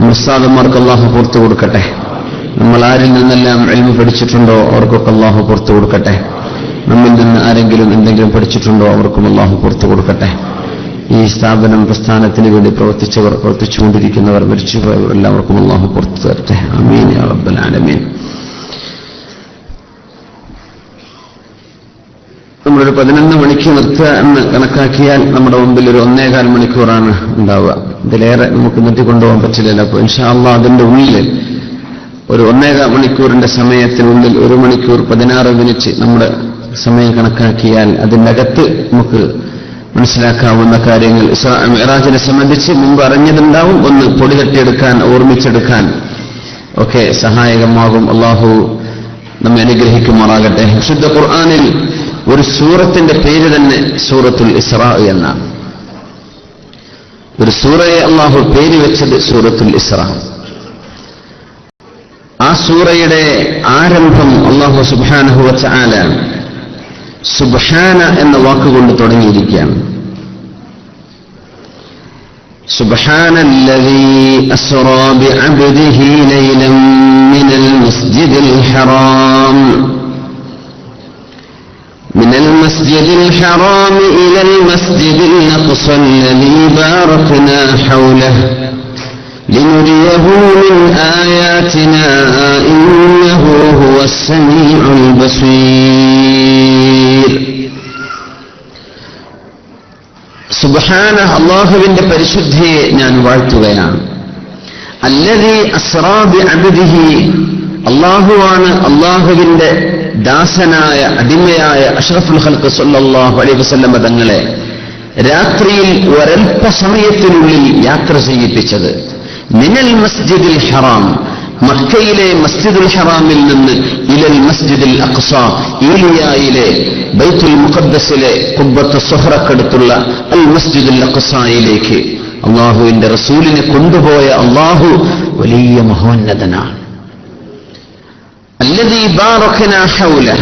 മുസ്താദന്മാർക്ക് അള്ളാഹു പുറത്തു കൊടുക്കട്ടെ. നമ്മൾ ആരിൽ നിന്നെല്ലാം എൽമ പഠിച്ചിട്ടുണ്ടോ അവർക്കൊക്കെ അള്ളാഹു പുറത്തു കൊടുക്കട്ടെ. നമ്മിൽ നിന്ന് ആരെങ്കിലും എന്തെങ്കിലും പഠിച്ചിട്ടുണ്ടോ അവർക്കും അള്ളാഹു പുറത്തു കൊടുക്കട്ടെ. ഈ സ്ഥാപനം പ്രസ്ഥാനത്തിന് വേണ്ടി പ്രവർത്തിച്ചവർ പ്രവർത്തിച്ചുകൊണ്ടിരിക്കുന്നവർ മരിച്ചുപോയവർ എല്ലാവർക്കും അള്ളാഹു പുറത്തു തരട്ടെ. അമീൻ യാ റബ്ബൽ ആലമീൻ. നമ്മളൊരു പതിനൊന്ന് മണിക്ക് നിർത്തുക എന്ന് കണക്കാക്കിയാൽ നമ്മുടെ മുമ്പിൽ ഒരു ഒന്നേകാൽ മണിക്കൂറാണ് ഉണ്ടാവുക. ഇതിലേറെ നമുക്ക് നിർത്തിക്കൊണ്ടുപോകാൻ പറ്റില്ലല്ലോ. അപ്പോൾ ഇൻഷാല്ല അതിന്റെ ഉള്ളിൽ ഒരു ഒന്നേകാൽ മണിക്കൂറിന്റെ സമയത്തിനുള്ളിൽ ഒരു മണിക്കൂർ പതിനാറ് മിനിറ്റ് നമ്മുടെ സമയം കണക്കാക്കിയാൽ അതിനകത്ത് നമുക്ക് മനസ്സിലാക്കാവുന്ന കാര്യങ്ങൾ. മിറാജിനെ സംബന്ധിച്ച് മുമ്പ് അറിഞ്ഞതുണ്ടാവും. ഒന്ന് പൊടി തട്ടിയെടുക്കാൻ ഓർമ്മിച്ചെടുക്കാൻ ഒക്കെ സഹായകമാകും. അള്ളാഹു നമ്മെ അനുഗ്രഹിക്കുമാറാകട്ടെ. വിശുദ്ധ ഖുർആാനിൽ ഒരു സൂറത്തിന്റെ പേര് തന്നെ സൂറത്തുൽ ഇസ്രാ എന്നാണ് ഒരു സൂറയെ അള്ളാഹു പേര് വെച്ചത് സൂറത്തുൽ ഇസ്രാ ആ സൂറയുടെ ആരംഭം അള്ളാഹു സുബാനഹു വച്ച ആലാണ് സുബാന എന്ന വാക്കുകൊണ്ട് തുടങ്ങിയിരിക്കുകയാണ് سبحان الذي أسرى بعبده ليلا من المسجد الحرام من المسجد الحرام إلى المسجد الأقصى الذي باركنا حوله لنريه من آياتنا إنه هو السميع البصير സുബഹാന അള്ളാഹുവിന്റെ പരിശുദ്ധിയെ ഞാൻ വാഴ്ത്തുകയാണ് അല്ലതി അസ്രാബി അബിദിഹി അള്ളാഹുവാണ് അള്ളാഹുവിന്റെ ദാസനായ അടിമയായ അഷ്റഫുൽ ഹൽക്ക് സൊല്ലാഹു അലൈ വസല്ലമ തങ്ങളെ രാത്രിയിൽ ഒരൽപ്പ സമയത്തിനുള്ളിൽ യാത്ര ചെയ്യിപ്പിച്ചത്. മിനൽ മസ്ജിദിൽ ഹറാം. മക്കയിലെ മസ്ജിദുൽ ഹറാമിൽ നിന്ന് ഇലൽ മസ്ജിദിൽ അഖ്സ ഈലിയായിലെ ബൈത്തുൽ മുഖദ്ദസിലെ കുബത്ത് സൊഹ്റക്കടുത്തുള്ള അൽ മസ്ജിദുൽ അഖ്സായിലേക്ക് അള്ളാഹുവിന്റെ റസൂലിനെ കൊണ്ടുപോയ അള്ളാഹു വലിയ മഹോന്നതനാണ്. ഹൗല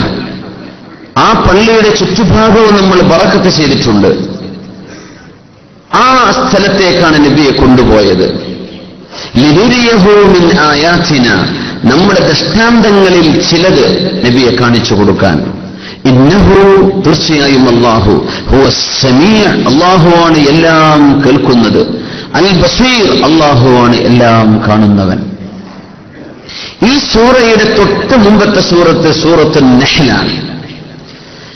ആ പള്ളിയുടെ ചുറ്റുഭാഗവും നമ്മൾ ബറക്കത്ത് ചെയ്തിട്ടുണ്ട്. ആ സ്ഥലത്തേക്കാണ് നബിയെ കൊണ്ടുപോയത്. ലിനുരിയഹൂമിൻ ആയാത്തിന. നമ്മുടെ ദൃഷ്ടാന്തങ്ങളിൽ ചിലത് നബിയെ കാണിച്ചു കൊടുക്കാൻ. ഇന്നഹു തീർച്ചയായും അള്ളാഹു അള്ളാഹുവാണ് എല്ലാം കേൾക്കുന്നത്. അൽ ബസീർ അള്ളാഹുവാണ് എല്ലാം കാണുന്നവൻ. ഈ സൂറയുടെ തൊട്ട് മുമ്പത്തെ സൂറത്ത് സൂറത്ത് നെഹലാണ്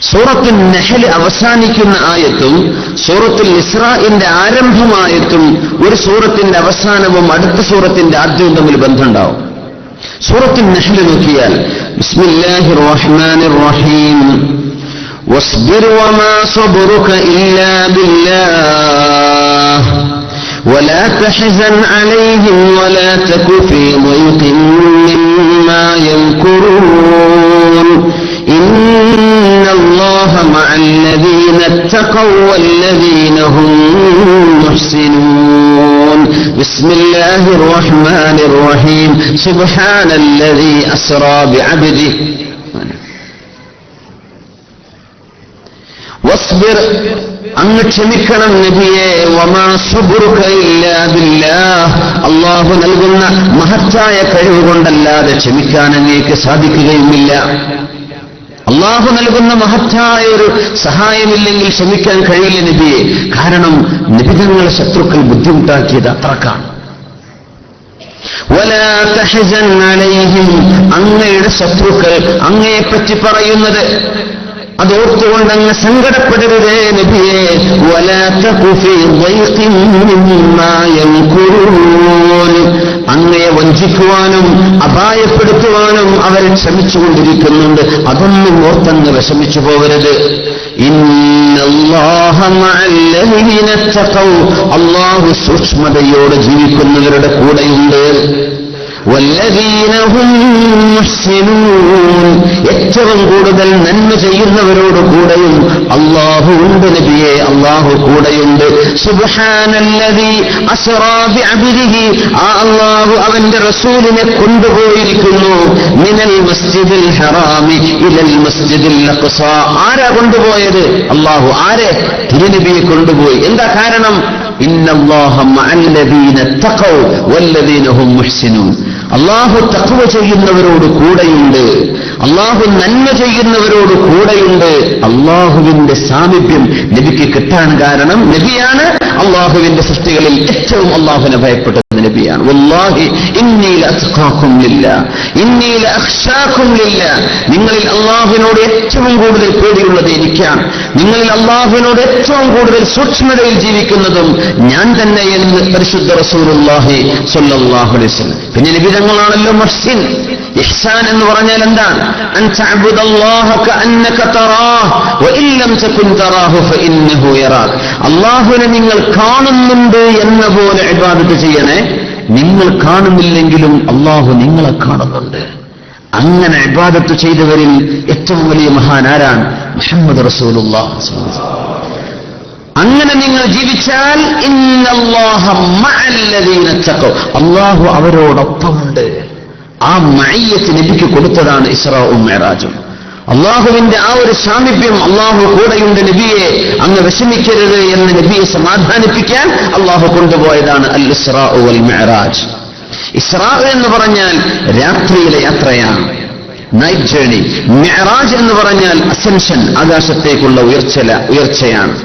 സൂറത്ത് നെഹൽ അവസാനിക്കുന്ന ആയത്തും സൂറത്തുൽ ഇസ്രാഇന്റെ ആരംഭമായത്തും ഒരു സൂറത്തിന്റെ അവസാനവും അടുത്ത സൂറത്തിന്റെ ആദ്യവും തമ്മിൽ ബന്ധമുണ്ടാവും സൂറത്തുൽ നെഹൽ നോക്കിയാൽ ബിസ്മില്ലാഹിർ റഹ്മാനിർ റഹീം واصبر وما صبرك إلا بالله ولا تحزن عليهم ولا تك في ضيق مما يمكرون. إن الله مع الذين اتقوا والذين هم محسنون. بسم الله الرحمن الرحيم. سبحان الذي أسرى بعبده. واصبر. അങ്ങ് ക്ഷമിക്കണം നബിയെ അള്ളാഹു നൽകുന്ന മഹത്തായ കഴിവ് കൊണ്ടല്ലാതെ ക്ഷമിക്കാൻ അങ്ങേക്ക് സാധിക്കുകയുമില്ല. അള്ളാഹു നൽകുന്ന മഹത്തായ ഒരു സഹായമില്ലെങ്കിൽ ക്ഷമിക്കാൻ കഴിയില്ല നബിയെ. കാരണം നിബിധങ്ങളെ ശത്രുക്കൾ ബുദ്ധിമുട്ടാക്കിയത് അത്രക്കാണ്. അങ്ങയുടെ ശത്രുക്കൾ അങ്ങയെപ്പറ്റി പറയുന്നത് അതോർത്തുകൊണ്ട് അങ്ങ് സങ്കടപ്പെടരുതേ നബിയെ. അങ്ങയെ വഞ്ചിക്കുവാനും അപായപ്പെടുത്തുവാനും അവർ ശ്രമിച്ചുകൊണ്ടിരിക്കുന്നുണ്ട്. അതൊന്നും ഓർത്തങ്ങ് വിഷമിച്ചു പോകരുത്. അള്ളാഹു സൂക്ഷ്മതയോടെ ജീവിക്കുന്നവരുടെ കൂടെയുണ്ട്. ഏറ്റവും കൂടുതൽ നന്മ ചെയ്യുന്നവരോട് കൂടെയും അള്ളാഹു ഉണ്ട് നബിയെ അള്ളാഹു കൂടെയുണ്ട്. ആ അള്ളാഹു അവന്റെ റസൂലിനെ കൊണ്ടുപോയിരിക്കുന്നു. മിനൽ മസ്ജിദിൽ ഹറാമി ഇലൽ മസ്ജിദിൽ ആരാ കൊണ്ടുപോയത്? അള്ളാഹു ആരെ? തിരുനബിയെ കൊണ്ടുപോയി. എന്താ കാരണം? ഇന്നല്ലാഹ മഅല്ലദീന തഖൗ വല്ലദീന ഹും മുഹ്സിനൂൻ. അള്ളാഹു തഖ്വ ചെയ്യുന്നവരോട് കൂടെയുണ്ട്. അള്ളാഹു നന്മ ചെയ്യുന്നവരോട് കൂടെയുണ്ട്. അള്ളാഹുവിന്റെ സാമീപ്യം നബിക്ക് കിട്ടാൻ കാരണം നബിയാണ്. അള്ളാഹുവിന്റെ സൃഷ്ടികളിൽ ഏറ്റവും അള്ളാഹുവിനെ ഭയപ്പെട്ട നബിയാണ്. നിങ്ങളിൽ അള്ളാഹുവിനോട് ഏറ്റവും കൂടുതൽ പേടിയുള്ളത് എനിക്കാണ്. നിങ്ങളിൽ അള്ളാഹുവിനോട് ഏറ്റവും കൂടുതൽ സൂക്ഷ്മതയിൽ ജീവിക്കുന്നതും ഞാൻ തന്നെ എന്ന് പരിശുദ്ധ റസൂലുള്ളാഹി സ്വല്ലല്ലാഹു അലൈഹി വസല്ലം. പിന്നെ നിബിധങ്ങളാണല്ലോ മഹ്സിൻ. ഇഹ്സാൻ എന്ന് പറഞ്ഞാൽ എന്താണ്? അല്ലാഹുവിനെ നിങ്ങൾ കാണുന്നുണ്ട് എന്ന പോലെ ഇബാദത്ത് ചെയ്യണേ. നിങ്ങൾ കാണുന്നില്ലെങ്കിലും അള്ളാഹു നിങ്ങളെ കാണുന്നുണ്ട്. അങ്ങനെ ഇബാദത്ത് ചെയ്തവരിൽ ഏറ്റവും വലിയ മഹാൻ മുഹമ്മദ് റസൂലുള്ള അങ്ങനെ നിങ്ങൾ ജീവിച്ചാൽ അള്ളാഹു അവരോടൊപ്പമുണ്ട്. ആ മയ്യത്ത് നബിക്ക് കൊടുത്തതാണ് ഇസ്രാവും മെഹറാജും അള്ളാഹുവിന്റെ ആ ഒരു സാമീപ്യം അള്ളാഹു കൂടെയുണ്ട് നബിയെ അങ്ങ് വിഷമിക്കരുത് എന്ന് നബിയെ സമാധാനിപ്പിക്കാൻ അള്ളാഹു കൊണ്ടുപോയതാണ് അൽ ഇസ്രാ മെഹറാജ് ഇസ്രാ എന്ന് പറഞ്ഞാൽ രാത്രിയിലെ യാത്രയാണ്. നൈറ്റ് ജേണി മെഹറാജ് എന്ന് പറഞ്ഞാൽ അസെൻഷൻ ആകാശത്തേക്കുള്ള ഉയർച്ചല ഉയർച്ചയാണ്.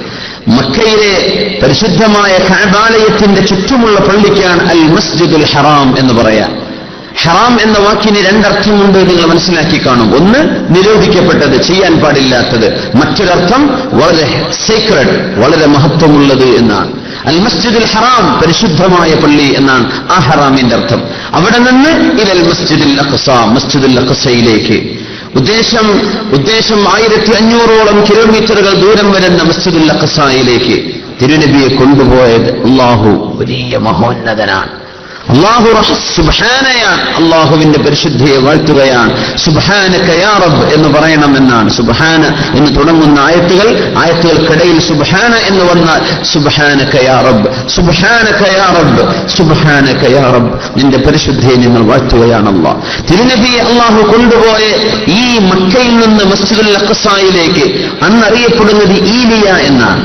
മക്കയിലെ പരിശുദ്ധമായ കാബാലയത്തിന്റെ ചുറ്റുമുള്ള പള്ളിക്കാണ് അൽ മസ്ജിദുൽ ഹറാം എന്ന് പറയാം. ഹറാം എന്ന വാക്കിന് രണ്ടർത്ഥമുണ്ട് നിങ്ങൾ മനസ്സിലാക്കി കാണും. ഒന്ന് നിരോധിക്കപ്പെട്ടത് ചെയ്യാൻ പാടില്ലാത്തത്. മറ്റൊരർത്ഥം വളരെ സീക്രട്ട് വളരെ മഹത്വമുള്ളത് എന്നാണ്. അൽ മസ്ജിദുൽ ഹറാം പരിശുദ്ധമായ പള്ളി എന്നാണ് ആ ഹറാമിന്റെ അർത്ഥം. അവിടെ നിന്ന് ഇതൽ മസ്ജിദുൽ അഖസ മസ്ജിദുൽ അഖസയിലേക്ക്. ഉദ്ദേശം ഉദ്ദേശം ആയിരത്തി അഞ്ഞൂറോളം കിലോമീറ്ററുകൾ ദൂരം വരുന്ന മസ്ജിദുൽ അഖസയിലേക്ക് തിരുനബിയെ കൊണ്ടുപോയത് അള്ളാഹു വലിയ മഹോന്നതനാണ്. അള്ളാഹു സുബാനയാണ് അള്ളാഹുവിന്റെ പരിശുദ്ധിയെ വാഴ്ത്തുകയാണ്. സുബാന കയാറബ് എന്ന് പറയണമെന്നാണ്. സുബാന എന്ന് തുടങ്ങുന്ന ആയത്തുകൾ ആയത്തുകൾക്കിടയിൽ സുബാന എന്ന് വന്നാൽ സുബാന കയാറബ് സുബാന കയാറബ് സുബാന കയാറബ് നിന്റെ പരിശുദ്ധിയെ നിങ്ങൾ വാഴ്ത്തുകയാണ് അള്ളാഹ് തിരുനബിയെ അള്ളാഹു കൊണ്ടുപോയ ഈ മക്കയിൽ നിന്ന് മസ്ജിദുൽ അഖസായിലേക്ക് അന്നറിയപ്പെടുന്നത് ഈലിയ എന്നാണ്.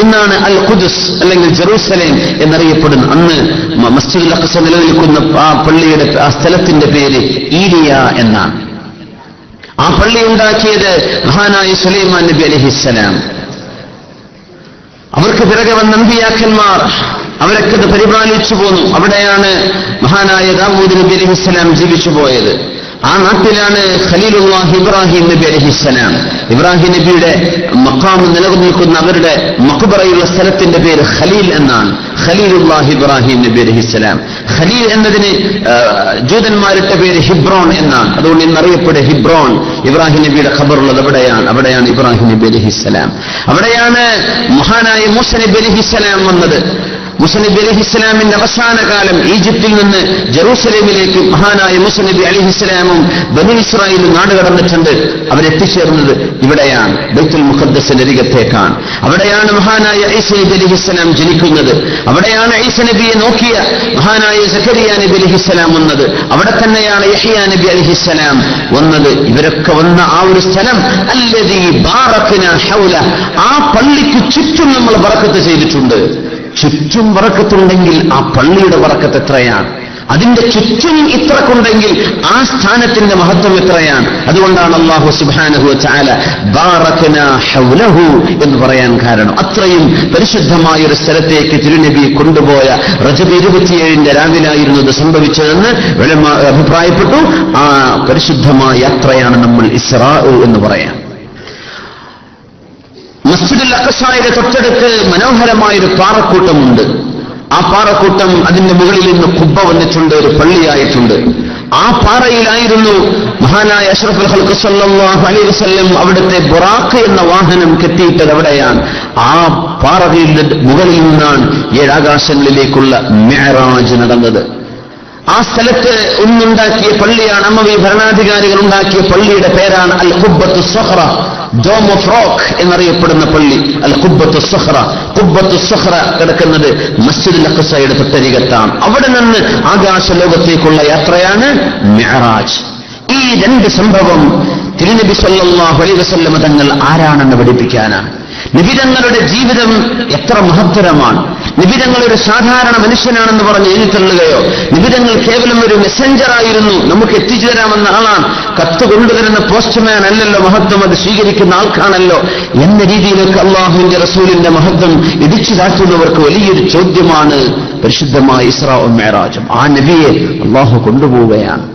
ഇന്നാണ് അൽ ഖുദുസ് അല്ലെങ്കിൽ ജെറൂസലേം എന്നറിയപ്പെടുന്ന അന്ന് മസ്ജിദ് അഖ്സ നിലനിൽക്കുന്ന ആ പള്ളിയുടെ ആ സ്ഥലത്തിന്റെ പേര് ഈരിയ എന്നാണ്. ആ പള്ളി ഉണ്ടാക്കിയത് മഹാനായ സുലൈമാൻ നബി അലഹിസ്സലാം. അവർക്ക് പിറകെ വന്ന നമ്പിയാക്കന്മാർ അവരൊക്കെ പരിപാലിച്ചു പോന്നു. അവിടെയാണ് മഹാനായ ദാവൂദ് നബി അലഹിസ്സലാം ജീവിച്ചു പോയത്. ആ നാട്ടിലാണ് ഖലീലുല്ലാഹ് ഇബ്രാഹിം നബി അലഹിസ്സലാം. ഇബ്രാഹിം നബിയുടെ മക്കാമ് നിലനിൽക്കുന്ന അവരുടെ മക്കുബറയുള്ള സ്ഥലത്തിന്റെ പേര് ഖലീൽ എന്നാണ്. ഖലീലുല്ലാഹ് ഇബ്രാഹിം നബി അലഹിസ്സലാം ഖലീൽ എന്നതിന് ജൂതന്മാരുടെ പേര് ഹിബ്രോൺ എന്നാണ്. അതുകൊണ്ട് ഇന്നറിയപ്പെടുക ഹിബ്രോൺ. ഇബ്രാഹിം നബിയുടെ ഖബറുള്ളത് അവിടെയാണ്. അവിടെയാണ് ഇബ്രാഹിം നബി അലഹിസ്സലാം അവിടെയാണ് മഹാനായ മൂസ നബി അലഹിസ്സലാം വന്നത്. മുസനബി അലിഹിസ്ലാമിന്റെ അവസാന കാലം ഈജിപ്തിൽ നിന്ന് ജെറൂസലേമിലേക്ക് മഹാനായ മുസനബി അലിഹിസ്ലാമും ബനു ഇസ്രായേലും നാട് കടന്നിട്ടുണ്ട്. അവരെത്തിച്ചേർന്നത് ഇവിടെയാണ്. ബൈത്തുൽ മുഖദ്ദസിന്റെ അരികത്തേക്കാണ്. അവിടെയാണ് മഹാനായ ഐസ നബി അലിഹിസ്ലാം ജനിക്കുന്നത്. അവിടെയാണ് ഐസ നബിയെ നോക്കിയ മഹാനായ സക്കരിയ നബി അലിഹിസ്ലാം വന്നത്. അവിടെ തന്നെയാണ് യഹിയ നബി അലിഹിസ്ലാം വന്നത്. ഇവരൊക്കെ വന്ന ആ ഒരു സ്ഥലം അല്ലതീ ബാറത്തിന ഹൗല. ആ പള്ളിക്ക് ചുറ്റും നമ്മൾ ബറക്കത്ത് ചെയ്തിട്ടുണ്ട്. ചുറ്റും വറക്കത്തുണ്ടെങ്കിൽ ആ പള്ളിയുടെ വറക്കത്ത് എത്രയാണ്? അതിന്റെ ചുറ്റും ഇത്രക്കുണ്ടെങ്കിൽ ആ സ്ഥാനത്തിന്റെ മഹത്വം എത്രയാണ്? അതുകൊണ്ടാണ് അള്ളാഹു സുബാനഹു ചാല ഹൗലഹു എന്ന് പറയാൻ കാരണം. അത്രയും പരിശുദ്ധമായ ഒരു സ്ഥലത്തേക്ക് തിരുനബി കൊണ്ടുപോയ റജബ് ഇരുപത്തിയേഴിന്റെ രാവിലായിരുന്നു ഇത് സംഭവിച്ചതെന്ന് അഭിപ്രായപ്പെട്ടു. ആ പരിശുദ്ധമായ യാത്രയാണ് നമ്മൾ ഇസ്രാ എന്ന് പറയാം. മസ്ജിദുൽ അക്കസായുടെ തൊട്ടടുത്ത് മനോഹരമായൊരു പാറക്കൂട്ടമുണ്ട്. ആ പാറക്കൂട്ടം അതിന്റെ മുകളിൽ നിന്ന് കുബ്ബ വന്നിട്ടുണ്ട് ഒരു പള്ളിയായിട്ടുണ്ട്. ആ പാറയിലായിരുന്നു മഹാനായ അഷ്റഫുൽ വസല്ലം അവിടുത്തെ ബുറാഖ് എന്ന വാഹനം കെട്ടിയിട്ടത് അവിടെയാണ്. ആ പാറയുടെ മുകളിൽ നിന്നാണ് ഏഴാകാശങ്ങളിലേക്കുള്ള മെഹറാജ് നടന്നത്. ആ സ്ഥലത്ത് ഒന്നുണ്ടാക്കിയ പള്ളിയാണ് അമ്മവി ഭരണാധികാരികൾ ഉണ്ടാക്കിയ പള്ളിയുടെ പേരാണ് അൽ കുബ്ബത്ത് സൊഹ്റ ഡോം ഓഫ് റോക്ക് എന്നറിയപ്പെടുന്ന പള്ളി അൽ കുബ്ബത്ത് സഹ്റ കുബ്ബത്ത് സഹ്റ കിടക്കുന്നത് മസ്ജിദ് അഖസയുടെ തൊട്ടരികത്താണ്. അവിടെ നിന്ന് ആകാശ ലോകത്തേക്കുള്ള യാത്രയാണ് മെഹറാജ് ഈ രണ്ട് സംഭവം തിരുനബി സല്ലാ അലൈഹി വസല്ലമ തങ്ങൾ ആരാണെന്ന് പഠിപ്പിക്കാനാണ്. നിബിതങ്ങളുടെ ജീവിതം എത്ര മഹത്തരമാണ്. നിബിതങ്ങൾ ഒരു സാധാരണ മനുഷ്യനാണെന്ന് പറഞ്ഞ് എഴുതിത്തള്ളുകയോ നിബിതങ്ങൾ കേവലം ഒരു മെസ്സഞ്ചറായിരുന്നു നമുക്ക് എത്തിച്ചു തരാമെന്ന ആളാണ്. കത്ത് കൊണ്ടുവരുന്ന പോസ്റ്റ്മാൻ അല്ലല്ലോ മഹത്വം അത് സ്വീകരിക്കുന്ന ആൾക്കാണല്ലോ എന്ന രീതിയിലൊക്കെ അള്ളാഹുവിന്റെ റസൂലിന്റെ മഹത്വം ഇടിച്ചു താഴ്ത്തുന്നവർക്ക് വലിയൊരു ചോദ്യമാണ് പരിശുദ്ധമായ ഇസ്രാവും മേറാജും. ആ നബിയെ അള്ളാഹു കൊണ്ടുപോവുകയാണ്.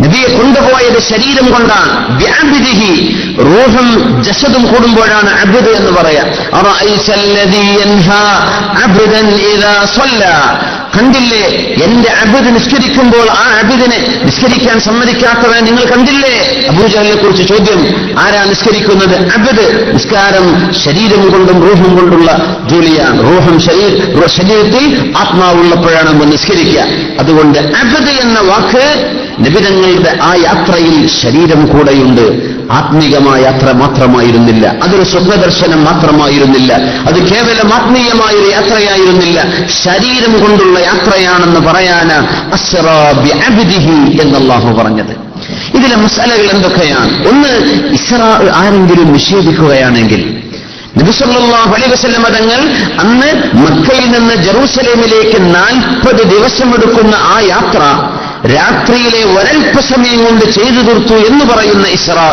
നബിയെ കൊണ്ടുപോയത് ശരീരം കൊണ്ടാണ്. വ്യാപിതിഹി റൂഹും ജസദും കൂടുമ്പോഴാണ് അബുദ് എന്ന് പറയാം. കണ്ടില്ലേ? എന്റെ അബുദ് നിസ്കരിക്കുമ്പോൾ ആ അബുദിനെ നിസ്കരിക്കാൻ സമ്മതിക്കാത്തവൻ നിങ്ങൾ കണ്ടില്ലേ? അബൂജഹലിനെ കുറിച്ച് ചോദ്യം ആരാ നിസ്കരിക്കുന്നത്? അബുദ് നിസ്കാരം ശരീരം കൊണ്ടും റൂഹം കൊണ്ടുള്ള ജോലിയാണ് റൂഹം ശരീര ശരീരത്തിൽ ആത്മാവുള്ളപ്പോഴാണ് നമ്മൾ നിസ്കരിക്കുക. അതുകൊണ്ട് അബുദ് എന്ന വാക്ക് നിബിതങ്ങളുടെ ആ യാത്രയിൽ ശരീരം കൂടെയുണ്ട്. ആത്മീകമായ യാത്ര മാത്രമായിരുന്നില്ല. അതൊരു സ്വപ്നദർശനം മാത്രമായിരുന്നില്ല. അത് കേവലം ആത്മീയമായൊരു യാത്രയായിരുന്നില്ല. ശരീരം കൊണ്ടുള്ള യാത്രയാണെന്ന് പറയാന് എന്നല്ലാഹു പറഞ്ഞത്. ഇതിലെ മസാലകൾ എന്തൊക്കെയാണ്? ഒന്ന് ഇസ്രാ ആരെങ്കിലും നിഷേധിക്കുകയാണെങ്കിൽ. നബിസല്ലാഹു അലൈ വസല്ലം തങ്ങൾ അന്ന് മക്കയിൽ നിന്ന് ജെറൂസലേമിലേക്ക് നാൽപ്പത് ദിവസമെടുക്കുന്ന ആ യാത്ര രാത്രിയിലെ ഒരൽപ്പ സമയം കൊണ്ട് ചെയ്തു തീർത്തു എന്ന് പറയുന്ന ഇസ്രാ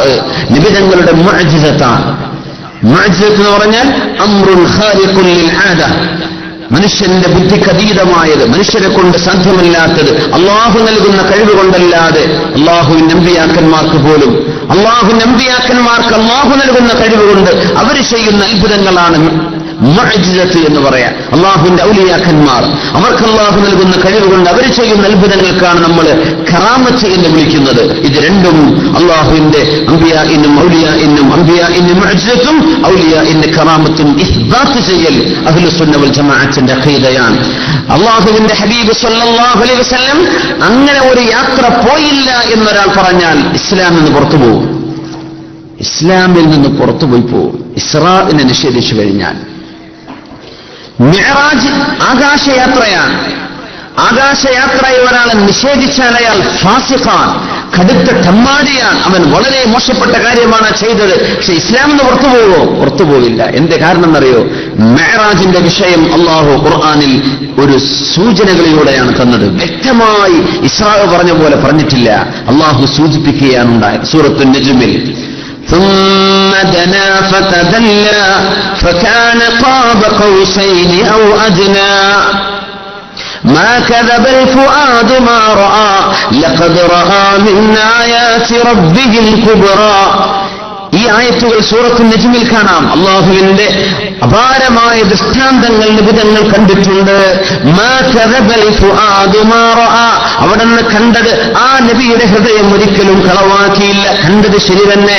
നിബിധങ്ങളുടെ മുഅജിസത്താണ് മുഅജിസത്ത് എന്ന് പറഞ്ഞാൽ അമ്രുൽ ഖാരിഖുൽ ബുദ്ധിക്ക് മനുഷ്യന്റെ ബുദ്ധിക്കതീതമായത് മനുഷ്യനെ കൊണ്ട് സാധ്യമല്ലാത്തത് അള്ളാഹു നൽകുന്ന കഴിവ് കൊണ്ടല്ലാതെ അള്ളാഹു നമ്പിയാക്കന്മാർക്ക് പോലും അള്ളാഹു നമ്പിയാക്കന്മാർക്ക് അള്ളാഹു നൽകുന്ന കഴിവ് കൊണ്ട് അവർ ചെയ്യുന്ന അത്ഭുതങ്ങളാണ് മുഅജിസത്ത് എന്ന് പറയാം. അള്ളാഹുവിന്റെ ഔലിയാക്കന്മാർ. അവർക്ക് അള്ളാഹു നൽകുന്ന കഴിവ് കൊണ്ട് അവർ ചെയ്യുന്ന അത്ഭുതങ്ങൾക്കാണ് നമ്മൾ കറാമത്ത് എന്ന് വിളിക്കുന്നത്. ഇത് രണ്ടും അള്ളാഹുവിന്റെ അമ്പിയ ഇന്നും ഔലിയ ഇന്നും അമ്പിയ ഇന്നും മുഅജിസത്തും ഔലിയ ഇന്ന് കറാമത്തും ഇസ്ബാത്ത് ചെയ്യൽ അഹ്ലുസുന്ന വൽ ജമാഅത്തിന്റെ ഖീദയാണ്. അള്ളാഹുവിന്റെ ഹബീബ് സല്ലല്ലാഹു അലൈഹി വസല്ലം അങ്ങനെ ഒരു യാത്ര പോയില്ല എന്നൊരാൾ പറഞ്ഞാൽ ഇസ്ലാം നിന്ന് പുറത്തു പോകും ഇസ്ലാമിൽ നിന്ന് പുറത്തു പോയി പോകും ഇസ്രാഇനെ നിഷേധിച്ചു കഴിഞ്ഞാൽ മിഅറാജ് ആകാശയാത്രയാണ്. ആകാശയാത്രയെ ഒരാളെ നിഷേധിച്ചാൽ അയാൾ ഫാസിഖാൻ. കടുത്ത ടമ്മാടിയാണ് അവൻ വളരെ മോശപ്പെട്ട കാര്യമാണ് ചെയ്തത്. പക്ഷെ ഇസ്ലാം എന്ന് പുറത്തു പോവോ? പുറത്തു പോവില്ല. എന്റെ കാരണം എന്നറിയോ മെഹറാജിന്റെ വിഷയം അള്ളാഹു ഖുർആാനിൽ ഒരു സൂചനകളിലൂടെയാണ് തന്നത്. വ്യക്തമായി ഇസ്രാവ് പറഞ്ഞ പോലെ പറഞ്ഞിട്ടില്ല. അള്ളാഹു സൂചിപ്പിക്കുകയാണ് ഉണ്ടായത്. സൂറത്തു നജുമിൽ. ثم دنا فتدلى فكان قاب قوسين أو أدنى ما كذب الفؤاد ما رأى لقد رأى من آيات ربه الكبرى ഈ ആയത്തുകൾ സൂറത്ത് നജ്മിൽ കാണാം അള്ളാഹുവിന്റെ അപാരമായ ദൃഷ്ടാന്തങ്ങൾ നിബിധങ്ങൾ കണ്ടിട്ടുണ്ട് അവിടെ നിന്ന് കണ്ടത് ആ നബിയുടെ ഹൃദയം ഒരിക്കലും കളവാക്കിയില്ല കണ്ടത് ശരി തന്നെ